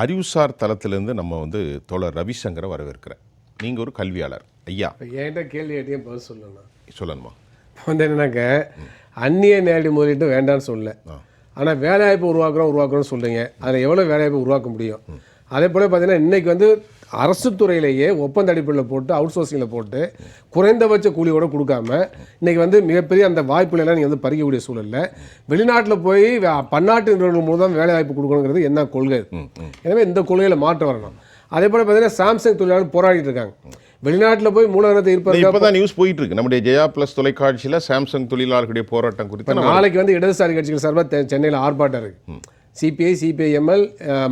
அறிவுசார் தளத்திலிருந்து நம்ம வந்து தோழர் ரவிசங்கரை வரவேற்கிறேன். நீங்கள் ஒரு கல்வியாளர். ஐயா. என்கிட்ட கேள்வி கேட்டீங்க பதில் சொல்லணும்? சொல்லணுமா? இப்போ வந்து என்னன்னாக்க அந்நிய நேரடி முதலீட்டு வேண்டாம்னு சொல்லல. ஆனால் வேலைவாய்ப்பு உருவாக்குறோம் உருவாக்குறோம்னு சொல்கிறீங்க அதில் எவ்வளோ வேலைவாய்ப்பு உருவாக்க முடியும்? அதே போல் பார்த்தீங்கன்னா இன்றைக்கி வந்து அரசு துறையிலேயே ஒப்பந்த அடிப்படையில் போட்டு அவுட் சோர்சிங்கில் போட்டு குறைந்தபட்ச கூலியோட கொடுக்காம இன்றைக்கி வந்து மிகப்பெரிய அந்த வாய்ப்புகளெல்லாம் நீங்கள் வந்து பறிக்கக்கூடிய சூழலில் வெளிநாட்டில் போய் பன்னாட்டு நிறுவனங்கள் மூலம் வேலை வாய்ப்பு கொடுக்கணுங்கிறது என்ன கொள்கை? எனவே இந்த கொள்கையில் மாற்றம் வரணும். அதே போல் பார்த்தீங்கன்னா சாம்சங் தொழிலாளர் போராடிட்டு இருக்காங்க. வெளிநாட்டில் போய் மூலதனத்தை இருப்பதற்காக இப்பதான் நியூஸ் போயிட்டு இருக்கு நம்முடைய ஜெயா பிளஸ் தொலைக்காட்சியில சாம்சங் தொழிலாளர்களுடைய போராட்டம் குறித்து நாளைக்கு வந்து இடதுசாரி கட்சிகள் சார்பாக சென்னையில் ஆர்ப்பாட்டம் இருக்கு. சிபிஐ சிபிஐஎம்எல்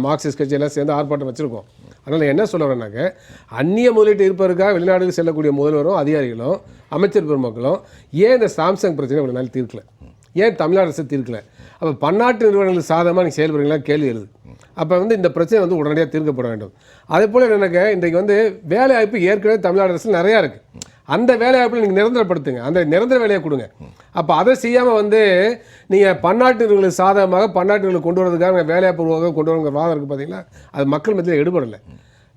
மார்க்சிஸ்ட் கட்சி எல்லாம் சேர்ந்து ஆர்ப்பாட்டம் வச்சிருக்கோம். அதனால் என்ன சொல்ல வரேன்னாக்க அந்நிய முதலீட்டு இருப்பதற்காக வெளிநாடுக்கு செல்லக்கூடிய முதல்வரும் அதிகாரிகளும் அமைச்சர் பெருமக்களும் ஏன் இந்த சாம்சங் பிரச்சனை இவ்வளோ நாள் தீர்க்கல? ஏன் தமிழ்நாடு அரசு தீர்க்கல? அப்போ பன்னாட்டு நிறுவனங்களுக்கு சாதகமாக நீங்கள் செயல்படுறீங்களா? கேள்வி எழுது. அப்போ வந்து இந்த பிரச்சனை வந்து உடனடியாக தீர்க்கப்பட வேண்டும். அதே போல் என்னன்னாக்க இன்றைக்கு வந்து வேலை வாய்ப்பு ஏற்கனவே தமிழ்நாடு அரசு நிறையா இருக்குது அந்த வேலைவாய்ப்பில் நீங்கள் நிரந்தரப்படுத்துங்க. அந்த நிரந்தர வேலையை கொடுங்க. அப்போ அதை செய்யாமல் வந்து நீங்கள் பன்னாட்டு நிறுவனங்களுக்கு சாதகமாக பன்னாட்டு கொண்டு வரதுக்காக வேலைவாய்ப்பு உருவாக கொண்டு வரவங்க வாதம் இருக்குது பார்த்தீங்களா அது மக்கள் மத்தியில் எடுபடலை.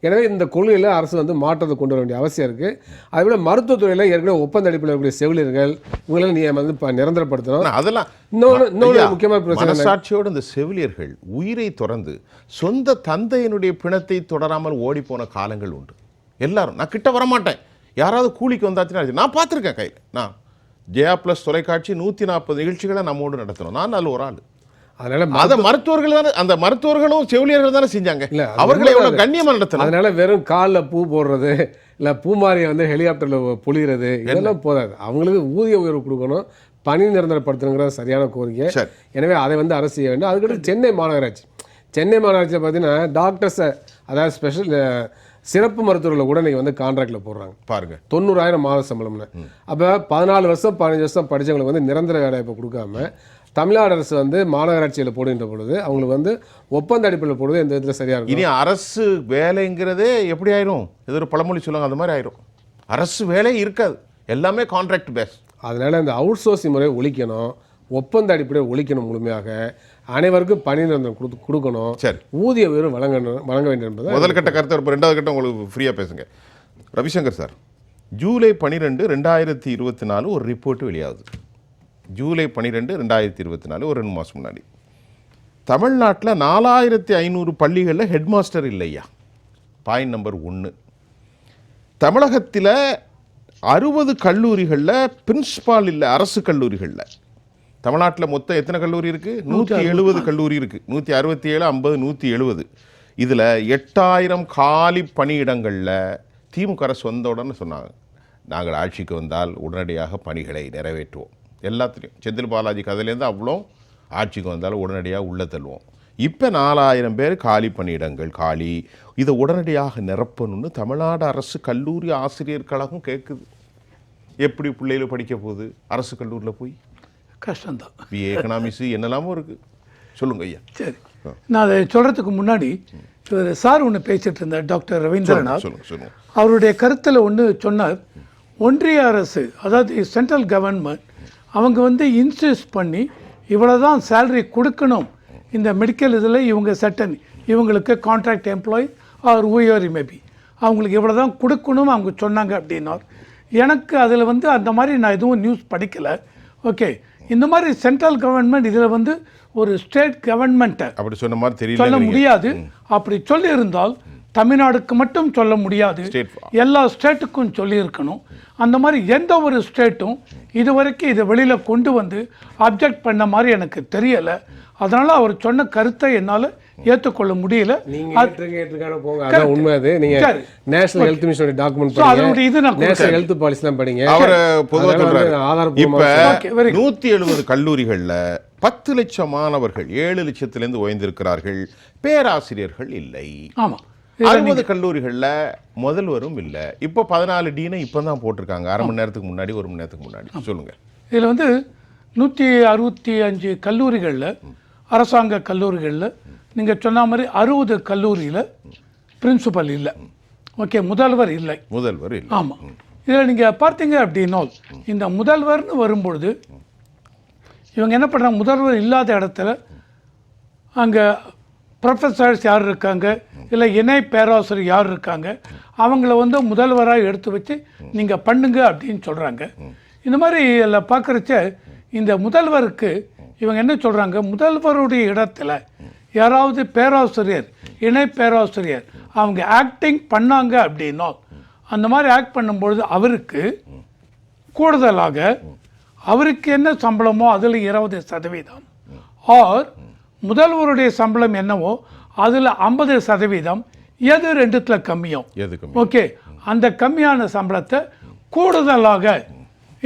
எனவே இந்த கொள்கையில் அரசு வந்து மாற்றத்தை கொண்டு வர வேண்டிய அவசியம் இருக்குது அதேபோல் மருத்துவத்துறையில் ஏற்கனவே ஒப்பந்த அடிப்படையில் இருக்கக்கூடிய செவிலியர்கள் இவங்களை நீங்கள் வந்து இப்போ நிரந்தரப்படுத்தணும்? அதெல்லாம் இன்னொன்று இன்னொன்று முக்கியமான பிரச்சனை என்ன? மனசாட்சியோடு இந்த செவிலியர்கள் உயிரை துறந்து சொந்த தந்தையினுடைய பிணத்தை தொடராமல் ஓடி போன காலங்கள் உண்டு. எல்லாரும் நான் கிட்ட வரமாட்டேன். யாராவது கூலிக்கு வந்தாச்சுன்னா நான் பார்த்துருக்கேன் கையில் நான். ஜெயா பிளஸ் தொலைக்காட்சி நூற்றி நாற்பது நிகழ்ச்சிகளை நம்மோடு நடத்தணும் நான் நல்ல ஒரு ஆள். அதனால அதை மருத்துவர்கள் தானே அந்த மருத்துவர்களும் செவிலியர்கள் தானே செஞ்சாங்க. இல்ல, அவர்களை உண்மைதான். எவ்வளவு கண்ணியமா நடத்தணும் அதனால வெறும் காலில் பூ போடுறது இல்லை பூமாரியை வந்து ஹெலிகாப்டரில் பொழிகிறது இதெல்லாம் போதாது. அவங்களுக்கு ஊதிய உயர்வு கொடுக்கணும். பணி நிரந்தரப்படுத்தணுங்கிறது சரியான கோரிக்கை. எனவே அதை வந்து அரசு செய்ய வேண்டும். அதுக்கடுத்து சென்னை மாநகராட்சி. சென்னை மாநகராட்சியில் பார்த்தீங்கன்னா டாக்டர்ஸை அதாவது ஸ்பெஷல் சிறப்பு மருத்துவர்களை கூட நீங்கள் வந்து கான்ட்ராக்டில் போடுறாங்க. பாருங்க. தொண்ணூறாயிரம் மாத சம்பளம்னு. அப்போ பதினாலு வருஷம் பதினஞ்சு வருஷம் படிச்சவங்களுக்கு வந்து நிரந்தர வேலைவாய்ப்பு கொடுக்காம தமிழ்நாடு அரசு வந்து மாநகராட்சியில் போடுகின்ற பொழுது அவங்களுக்கு வந்து ஒப்பந்த அடிப்படையில் போடுவது எந்த விதத்தில் சரியாக இருக்கும் இனி அரசு வேலைங்கிறதே எப்படி ஆயிரும்? இது ஒரு பழமொழி சொல்லுவாங்க அந்த மாதிரி ஆயிரும். அரசு வேலை இருக்காது. எல்லாமே கான்ட்ராக்ட் பேஸ் அதனால் இந்த அவுட் சோர்சிங் முறையை ஒழிக்கணும். ஒப்பந்த அடிப்படையை ஒழிக்கணும் முழுமையாக. அனைவருக்கும் பணி நிரந்தரம் கொடுத்து கொடுக்கணும். சரி. ஊதிய உயர்வு வழங்கணும் வழங்க வேண்டும் என்பது முதல் கட்ட கருத்து இப்போ ரெண்டாவது கட்டம் உங்களுக்கு ஃப்ரீயாக பேசுங்க. ரவிசங்கர் சார் ஜூலை பன்னிரெண்டு ரெண்டாயிரத்தி இருபத்தி நாலு ஒரு ரிப்போர்ட் வெளியாகுது. ஜூலை பன்னிரெண்டு ரெண்டாயிரத்தி இருபத்தி நாலு ஒரு ரெண்டு மாதம் முன்னாடி. தமிழ்நாட்டில் நாலாயிரத்தி ஐநூறு பள்ளிகளில் ஹெட் மாஸ்டர் இல்லையா? பாயிண்ட் நம்பர் ஒன்று தமிழகத்தில் அறுபது கல்லூரிகளில் பிரின்சிபால் இல்லை அரசு கல்லூரிகளில். தமிழ்நாட்டில் மொத்தம் எத்தனை கல்லூரி இருக்குது நூற்றி எழுபது கல்லூரி இருக்குது நூற்றி அறுபத்தி ஏழு ஐம்பது நூற்றி எழுபது. இதில் எட்டாயிரம் காலி பணியிடங்களில் திமுக அரசு வந்தவுடனே சொன்னாங்க. நாங்கள் ஆட்சிக்கு வந்தால் உடனடியாக பணிகளை நிறைவேற்றுவோம். எல்லாத்துலேயும். செந்தில் பாலாஜி கதையிலேருந்து அவ்வளோ ஆட்சிக்கு வந்தாலும் உடனடியாக உள்ள தள்ளுவோம். இப்போ நாலாயிரம் பேர் காலி பணியிடங்கள் காலி. இதை உடனடியாக நிரப்பணும்னு தமிழ்நாடு அரசு கல்லூரி ஆசிரியர் கழகம் கேட்குது. எப்படி பிள்ளைகள் படிக்க போகுது? அரசு கல்லூரியில் போய் கஷ்டம்தான். பிஏ எக்கனாமிக்ஸ் என்னெல்லாமோ இருக்குது சொல்லுங்க ஐயா. சரி. நான் அதை சொல்கிறதுக்கு முன்னாடி இவர் சார் ஒன்று பேசிட்டு இருந்தார் டாக்டர் ரவீந்திரநாத். அவருடைய கருத்தில் ஒன்று சொன்னார். ஒன்றிய அரசு அதாவது சென்ட்ரல் கவர்மெண்ட் அவங்க வந்து இன்சிஸ்ட் பண்ணி இவ்வளோ தான் சேலரி கொடுக்கணும். இந்த மெடிக்கல் இதில் இவங்க செட்டன் இவங்களுக்கு கான்ட்ராக்ட் எம்ப்ளாய் ஆர் ஊயர் மேபி. அவங்களுக்கு இவ்வளோ தான் கொடுக்கணும் அவங்க சொன்னாங்க அப்படின்னார். எனக்கு அதில் வந்து அந்த மாதிரி நான் எதுவும் நியூஸ் படிக்கலை. ஓகே இந்த மாதிரி சென்ட்ரல் கவர்மெண்ட் இதில் வந்து ஒரு ஸ்டேட் கவர்மெண்ட்டை அப்படி சொன்ன மாதிரி சொல்ல தெரியல முடியாது. அப்படி சொல்லி இருந்தால் தமிழ்நாடுக்கு மட்டும் சொல்ல முடியாது. எல்லா ஸ்டேட்டுக்கும் சொல்லியிருக்கணும். அந்த மாதிரி எந்த ஒரு ஸ்டேட்டும் இதுவரைக்கும் இதை வெளியில் கொண்டு வந்து அப்ஜெக்ட் பண்ண மாதிரி எனக்கு தெரியலை. அதனால் அவர் சொன்ன கருத்தை என்னால் ஏற்றுக்கொள்ள முடியல. நீங்க போங்க. அதான் உண்மை. அது நீங்க. நேஷனல் ஹெல்த் மிஷனோட டாக்குமெண்ட் அதனுடைய இது நேஷனல் ஹெல்த் பாலிசிலாம் படிங்க. அவர் பொதுவாக சொல்றாரு. ஆதாரப்பூர்வமா இப்ப Okay, very good. நூத்தி எழுபது கல்லூரிகள்ல பத்து லட்சம் மாணவர்கள் ஏழு லட்சத்திலிருந்து ஓய்ந்திருக்கிறார்கள். பேராசிரியர்கள் இல்லை. ஆமாம் அறுபது கல்லூரிகள்ல முதல்வரும் இல்ல. இப்போ பதினாலு டீனை இப்போ தான் போட்டிருக்காங்க. அரை மணி நேரத்துக்கு முன்னாடி ஒரு மணி நேரத்துக்கு முன்னாடி. சொல்லுங்க. இதில் வந்து நூற்றி அறுபத்தி அஞ்சு கல்லூரிகளில் அரசாங்க கல்லூரிகளில் நீங்கள் சொன்ன மாதிரி அறுபது கல்லூரியில் பிரின்சிபல் இல்லை. ஓகே முதல்வர் இல்லை. முதல்வர் இல்லை. ஆமாம் இதில் நீங்கள் பார்த்தீங்க அப்படின்னா இந்த முதல்வர்னு வரும்பொழுது இவங்க என்ன பண்ணுறாங்க முதல்வர் இல்லாத இடத்துல அங்கே ப்ரொஃபஸர்ஸ் யார் இருக்காங்க? இல்லை இணை பேராசிரியர் யார் இருக்காங்க? அவங்கள வந்து முதல்வராக எடுத்து வச்சு நீங்கள் பண்ணுங்க அப்படின்னு சொல்கிறாங்க இந்த மாதிரி எல்லாம் பார்க்குறச்ச இந்த முதல்வருக்கு இவங்க என்ன சொல்கிறாங்க முதல்வருடைய இடத்துல யாராவது பேராசிரியர் இணை பேராசிரியர் அவங்க ஆக்டிங் பண்ணாங்க அப்படின்னா அந்த மாதிரி ஆக்ட் பண்ணும்பொழுது அவருக்கு கூடுதலாக அவருக்கு என்ன சம்பளமோ அதில் இருபது சதவீதம். ஆர் முதல்வருடைய சம்பளம் என்னவோ அதில் ஐம்பது சதவீதம் எது ரெண்டுத்தில் கம்மியோ. எதுக்குமே ஓகே அந்த கம்மியான சம்பளத்தை கூடுதலாக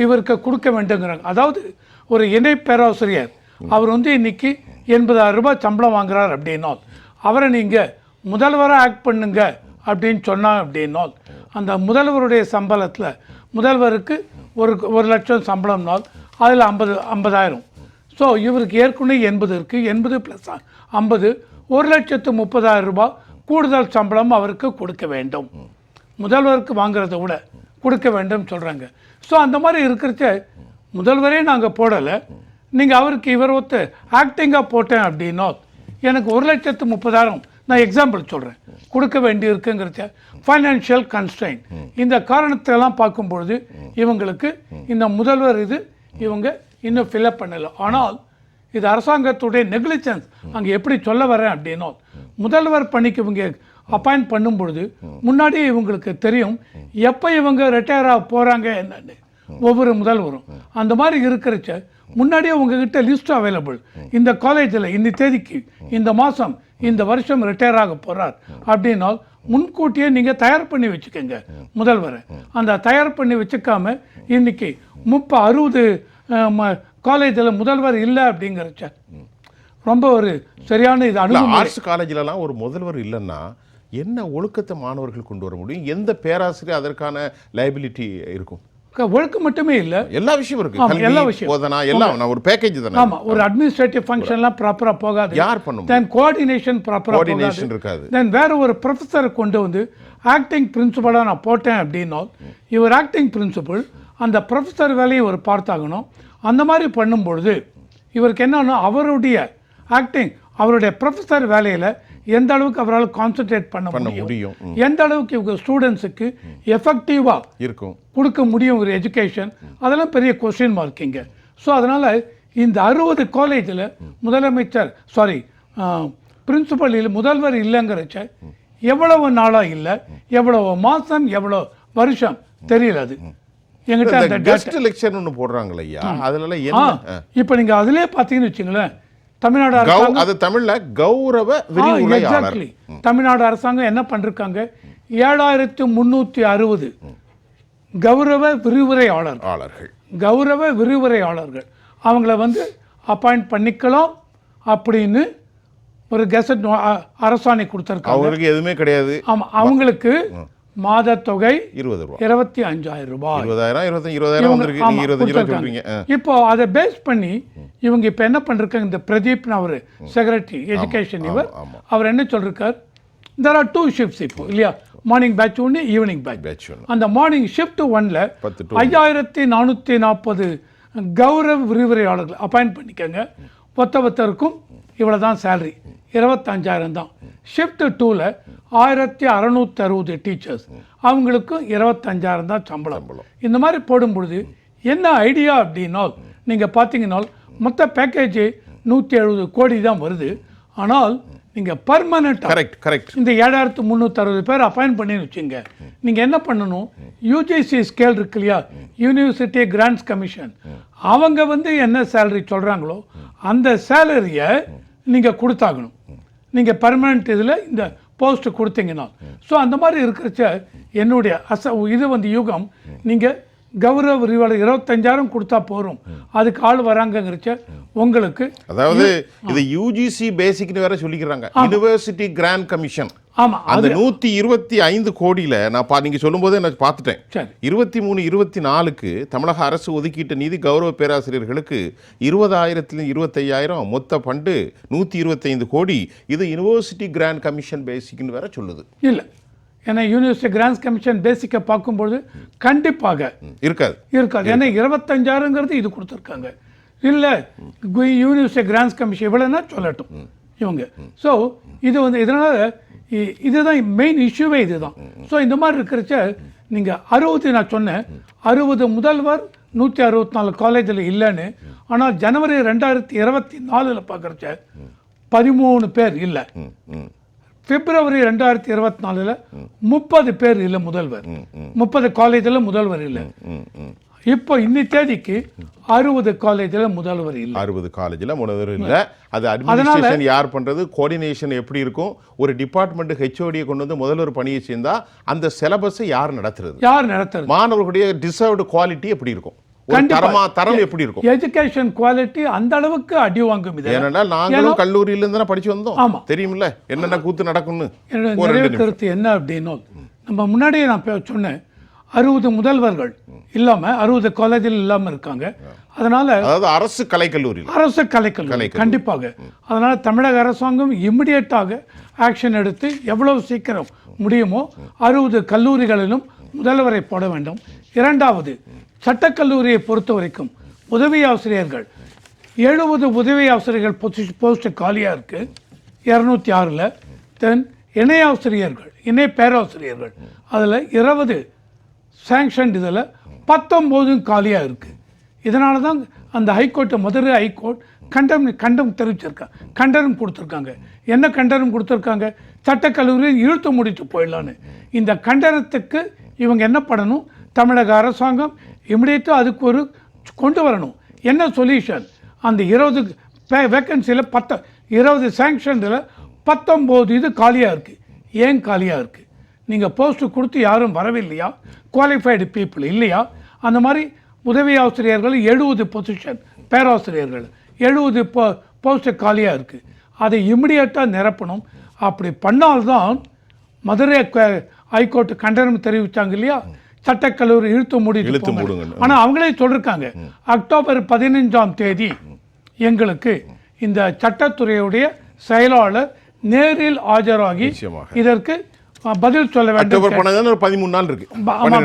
இவருக்கு கொடுக்க வேண்டுங்கிறாங்க. அதாவது ஒரு இணை பேராசிரியர் அவர் வந்து இன்னைக்கு எண்பதாயிரம் ரூபாய் சம்பளம் வாங்குறார் அப்படின்னால் அவரை நீங்கள் முதல்வராக ஆக்ட் பண்ணுங்க அப்படின்னு சொன்னாங்க அப்படின்னால் அந்த முதல்வருடைய சம்பளத்தில் முதல்வருக்கு ஒரு ஒரு லட்சம் சம்பளம்னால் அதில் ஐம்பது ஐம்பதாயிரம். ஸோ இவருக்கு ஏற்கனவே எண்பது இருக்குது எண்பது ப்ளஸ் ஐம்பது ஒரு லட்சத்து முப்பதாயிரம் ரூபாய் கூடுதல் சம்பளம் அவருக்கு கொடுக்க வேண்டும். முதல்வருக்கு வாங்குறத விட கொடுக்க வேண்டும் சொல்கிறாங்க ஸோ அந்த மாதிரி இருக்கிறச்ச முதல்வரே நாங்கள் போடலை. நீங்கள் அவருக்கு இவர் ஒத்து ஆக்டிங்காக போட்டேன் அப்படின்னா எனக்கு ஒரு லட்சத்து முப்பதாயிரம் நான் எக்ஸாம்பிள் சொல்கிறேன் கொடுக்க வேண்டி இருக்குங்கிறத ஃபைனான்ஷியல் கன்ஸ்டைன் இந்த காரணத்தெல்லாம் பார்க்கும்பொழுது இவங்களுக்கு இந்த முதல்வர் இது இவங்க இன்னும் ஃபில்அப் பண்ணலை. ஆனால் இது அரசாங்கத்துடைய நெக்லிஜென்ஸ் அங்கே எப்படி சொல்ல வரேன் அப்படின்னா முதல்வர் பணிக்கு இவங்க அப்பாயிண்ட் பண்ணும் பொழுது முன்னாடியே இவங்களுக்கு தெரியும் எப்போ இவங்க ரிட்டையர் ஆக போகிறாங்க என்னன்னு. ஒவ்வொரு முதல்வரும். அந்த மாதிரி இருக்கிறச்ச முன்னாடியே உங்ககிட்ட லிஸ்ட் அவைலபிள் இந்த காலேஜில் இந்த தேதிக்கு இந்த மாதம் இந்த வருஷம் ரிட்டையர் ஆக போகிறார் அப்படின்னால் முன்கூட்டியே நீங்கள் தயார் பண்ணி வச்சுக்கோங்க. முதல்வரை. அந்த தயார் பண்ணி வச்சுக்காம இன்னைக்கு முப்ப அறுபது காலேஜில் முதல்வர் இல்லை அப்படிங்கிறச்ச ரொம்ப ஒரு சரியான இது ஆர்ட்ஸ் காலேஜ்லலாம் ஒரு முதல்வர் இல்லைன்னா என்ன ஒழுக்கத்தை மாணவர்கள் கொண்டு வர முடியும்? எந்த பேராசிரியர் அதற்கான லைபிலிட்டி இருக்கும்? ஒழுக்கம் மட்டுமே இல்லை. எல்லா விஷயம் இருக்கு. எல்லா விஷயம். போதனா எல்லாம் நான் ஒரு பேக்கேஜ் தானே. ஆமா ஒரு அட்மினிஸ்ட்ரேட்டிவ் ஃபங்க்ஷன்லாம் ப்ராப்பரா போகாது. யார் பண்ணும்? தென் கோஆர்டினேஷன் ப்ராப்பரா கோஆர்டினேஷன் இருக்காது. தென் வேற ஒரு ப்ரொஃபஸரை கொண்டு வந்து ஆக்டிங் பிரின்சிபலாக நான் போட்டேன் அப்படின்னா இவர் ஆக்டிங் பிரின்சிபல் அந்த ப்ரொஃபஸர் வேலையை இவர் பார்த்தாகணும் அந்த மாதிரி பண்ணும்பொழுது இவருக்கு என்னன்னா அவருடைய ஆக்டிங் அவருடைய ப்ரொஃபஸர் வேலையில் எந்த அளவுக்கு அவரால் கான்சென்ட்ரேட் பண்ண பண்ண முடியும்? எந்த அளவுக்கு இவங்க ஸ்டூடெண்ட்ஸுக்கு எஃபெக்டிவாக இருக்கும். கொடுக்க முடியும் ஒரு எஜுகேஷன் அதெல்லாம் பெரிய கொஸ்டின் மார்க்கிங்க ஸோ அதனால் இந்த அறுபது காலேஜில் முதலமைச்சர் சாரி பிரின்சிபல் இல்லை முதல்வர் இல்லைங்கிறச்ச எவ்வளவு நாளாக இல்லை எவ்வளவு மாதம் எவ்வளோ வருஷம் தெரியல அது. எங்கிட்ட கெஸ்ட் லெக்சர் ஒன்று போடுறாங்களே ஐயா அதுல ஆ என்ன? இப்போ நீங்கள் அதிலே பார்த்தீங்கன்னு வச்சுங்களேன் தமிழ்நாடு அது தமிழ்ல கௌரவ எக்ஸாக்ட்லி தமிழ்நாடு அரசாங்கம் என்ன பண்ணிருக்காங்க? ஏழாயிரத்து முந்நூற்றி அறுபது கௌரவ விரிவுரையாளர் ஆளர்கள். கௌரவ விரிவுரையாளர்கள். அவங்கள வந்து அப்பாயிண்ட் பண்ணிக்கலாம் அப்படின்னு ஒரு கெசட் அரசாணை கொடுத்துருக்காங்க. அவங்களுக்கு எதுவுமே கிடையாது. ஆமாம் அவங்களுக்கு மாத தொகை இருபது ரூபா. இருபத்தி அஞ்சாயிரம் ரூபாய். இருபதாயிரம் இருபத்தஞ்சு இருபதாயிரம் வந்திருக்கு. இருபத்தஞ்சு ரூபா. சொல்றீங்க. இப்போ அதை பேஸ் பண்ணி இவங்க இப்போ என்ன பண்ணிருக்காங்க இந்த பிரதீப்னு அவர் செக்ரட்டரி எஜுகேஷன் இவர். அவர் என்ன சொல்றார்? தெர் ஆர் டூ ஷிஃப்ட்ஸ் இப்போ இல்லையா? மார்னிங் பேட்ச் ஒன்று ஈவினிங் பேட்ச் பேட்ச் அந்த மார்னிங் ஷிஃப்ட் ஒன்ல ஐயாயிரத்தி நானூற்றி நாற்பது கௌரவ விரிவுரையாளர்கள் அப்பாயிண்ட் பண்ணிக்கோங்க. ஒத்த ஒத்தருக்கும் இவ்வளோ தான் சேலரி இருபத்தஞ்சாயிரம் தான் ஷிஃப்ட் டூவில் ஆயிரத்தி அறநூற்றி அறுபது டீச்சர்ஸ் அவங்களுக்கும் இருபத்தஞ்சாயிரம் தான் சம்பளம். இந்த மாதிரி போடும் பொழுது என்ன ஐடியா அப்படின்னா நீங்கள் பார்த்தீங்கன்னா மொத்த பேக்கேஜ் நூற்றி எழுபது கோடி தான் வருது. ஆனால் நீங்கள் பர்மனெண்ட்டாக கரெக்ட் கரெக்ட் இந்த ஏழாயிரத்து முந்நூற்றறுபது பேர் அப்பாயிண்ட் பண்ணி வச்சுங்க நீங்கள் என்ன பண்ணணும்? யூஜிசி ஸ்கேல் இருக்கு இல்லையா? யூனிவர்சிட்டி கிராண்ட்ஸ் கமிஷன் அவங்க வந்து என்ன சேலரி சொல்கிறாங்களோ அந்த சேலரியை நீங்கள் கொடுத்தாகணும். நீங்கள் பர்மனெண்ட் இதில் இந்த போஸ்ட் கொடுத்தீங்கன்னா ஸோ அந்த மாதிரி இருக்கிறச்ச என்னுடைய அச இது வந்து யுகம். நீங்கள் கௌரவ விரிவாளர் இருபத்தஞ்சாயிரம் கொடுத்தா போகிறோம் அதுக்கு ஆள் வராங்கங்கிறச்ச உங்களுக்கு அதாவது இது யூஜிசி பேசிக்னு வேற சொல்லிக்கிறாங்க. யுனிவர்சிட்டி கிராண்ட் கமிஷன் ஆமாம் அந்த நூத்தி இருபத்தி ஐந்து கோடியில நான் பா நீங்க சொல்லும்போதே நான் பார்த்துட்டேன். இருபத்தி மூணு இருபத்தி நாலுக்கு தமிழக அரசு ஒதுக்கீட்ட நிதி கௌரவ பேராசிரியர்களுக்கு இருபதாயிரத்துல இருபத்தையாயிரம் மொத்த ஃபண்டு நூற்றி இருபத்தைந்து கோடி. இது யுனிவர்சிட்டி கிராண்ட் கமிஷன் பேசிக்னு வேற சொல்லுது. இல்லை. ஏன்னா யூனிவர்சிட்டி கிராண்ட்ஸ் கமிஷன் பேசிக்கை பார்க்கும்பொழுது கண்டிப்பாக இருக்காது. இருக்காது. ஏன்னா இருபத்தஞ்சாயிரங்கிறது இது கொடுத்துருக்காங்க. இல்லை யூனிவர்சிட்டி கிராண்ட்ஸ் கமிஷன் இவ்வளோன்னா சொல்லட்டும். இவங்க. ஸோ இது வந்து இதனால் இதுதான் மெயின் இஷ்யூவே இதுதான். ஸோ இந்த மாதிரி இருக்கிறச்ச நீங்கள் அறுபது நான் சொன்னேன். அறுபது முதல்வர் நூற்றி அறுபத்தி நாலு காலேஜில் இல்லைன்னு ஆனால் ஜனவரி ரெண்டாயிரத்தி இருபத்தி நாலில் பார்க்குறச்ச பதிமூணு பேர் இல்லை. பிப்ரவரி ரெண்டாயிரத்தி இருபத்தி நாலில் முப்பது பேர் இல்லை முதல்வர். முப்பது காலேஜில் முதல்வர் இல்லை. இப்போ இன்னி தேதிக்கு அறுபது காலேஜில் முதல்வர் இல்லை. அறுபது காலேஜில் முதல்வர் இல்லை. அது அட்மினிஸ்ட்ரேஷன் யார் பண்ணுறது கோஆர்டினேஷன் எப்படி இருக்கும்? ஒரு டிபார்ட்மெண்ட் ஹெச்ஓடியை கொண்டு வந்து முதல்வர் பணியை சேர்ந்தா அந்த சிலபஸை யார் நடத்துறது? யார் நடத்துறது? மாணவர்களுடைய டிசர்வ்டு குவாலிட்டி எப்படி இருக்கும். தரமா எப்படி இருக்கும்? எஜுகேஷன் குவாலிட்டி அந்த அளவுக்கு அடி வாங்கும் இது ஏனென்றால் நாங்களும் கல்லூரியில இருந்து படிச்சு வந்தோம். ஆமா. தெரியுமில்ல? என்னென்ன கூத்து நடக்கும்னு. கருத்து என்ன அப்படின்னா நம்ம முன்னாடியே நான் சொன்னேன் அறுபது முதல்வர்கள் இல்லாம அறுபது காலேஜில் இல்லாம இருக்காங்க. அதனால அதாவது அரசு கலைக்கல்லூரியில் அரசு கலைக்கல்லூரி கலைக்கல்லூரி. கண்டிப்பாக. அதனால தமிழக அரசாங்கம் இம்மிடியட்டாக ஆக்ஷன் எடுத்து எவ்வளவு சீக்கிரம் முடியுமோ அறுபது கல்லூரிகளிலும் முதல்வரை போட வேண்டும். இரண்டாவது சட்டக்கல்லூரியை பொறுத்த வரைக்கும் உதவி ஆசிரியர்கள் எழுபது உதவி ஆசிரியர்கள் போஸ்ட் காலியாக இருக்கு. இரநூத்தி ஆறில். தென் இணை ஆசிரியர்கள் இணை பேராசிரியர்கள். அதில் இருபது சாங்ஷன் இதில் பத்தொம்போதும் காலியாக இருக்குது இதனால தான் அந்த ஹைகோர்ட்டை மதுரை ஹைகோர்ட் கண்டம் கண்டம் தெரிவிச்சிருக்காங்க கண்டனம் கொடுத்துருக்காங்க. என்ன கண்டனம் கொடுத்துருக்காங்க? சட்டக்கல்லூரியில் இழுத்து முடித்து போயிடலான்னு. இந்த கண்டனத்துக்கு இவங்க என்ன பண்ணணும்? தமிழக அரசாங்கம் இமிடியேட்டாக அதுக்கு ஒரு கொண்டு வரணும். என்ன சொல்யூஷன்? அந்த இருபது வேக்கன்சியில் பத்த இருபது சேங்ஷனில் பத்தொம்போது இது காலியாக இருக்குது ஏன் காலியாக இருக்குது நீங்கள் போஸ்ட்டு கொடுத்து யாரும் வரவில்லையா? குவாலிஃபைடு பீப்புள் இல்லையா? அந்த மாதிரி உதவி ஆசிரியர்கள் எழுபது பொசிஷன் பேராசிரியர்கள். எழுபது போ போஸ்ட்டு காலியாக இருக்குது அதை இமிடியேட்டாக நிரப்பணும். அப்படி பண்ணால்தான் மதுரை ஹைகோர்ட் கண்டனம் தெரிவித்தாங்க இல்லையா? சட்டக்கல்லூரி இழுத்து மூடி. ஆனால் அவங்களே சொல்லியிருக்காங்க அக்டோபர் பதினைஞ்சாம் தேதி எங்களுக்கு இந்த சட்டத்துறையுடைய செயலாளர் நேரில் ஆஜராகி. இதற்கு பதில் சொல்ல வேண்டும் பதிமூணு நாள் இருக்கு.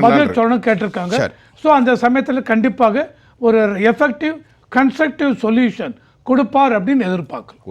பதில். சொல்லணும் கேட்டிருக்காங்க. ஸோ அந்த சமயத்தில் கண்டிப்பாக ஒரு எஃபெக்டிவ் கன்ஸ்ட்ரக்டிவ் சொல்யூஷன் கொடுப்பார் அப்படின்னு எதிர்பார்க்கலாம். ஒரு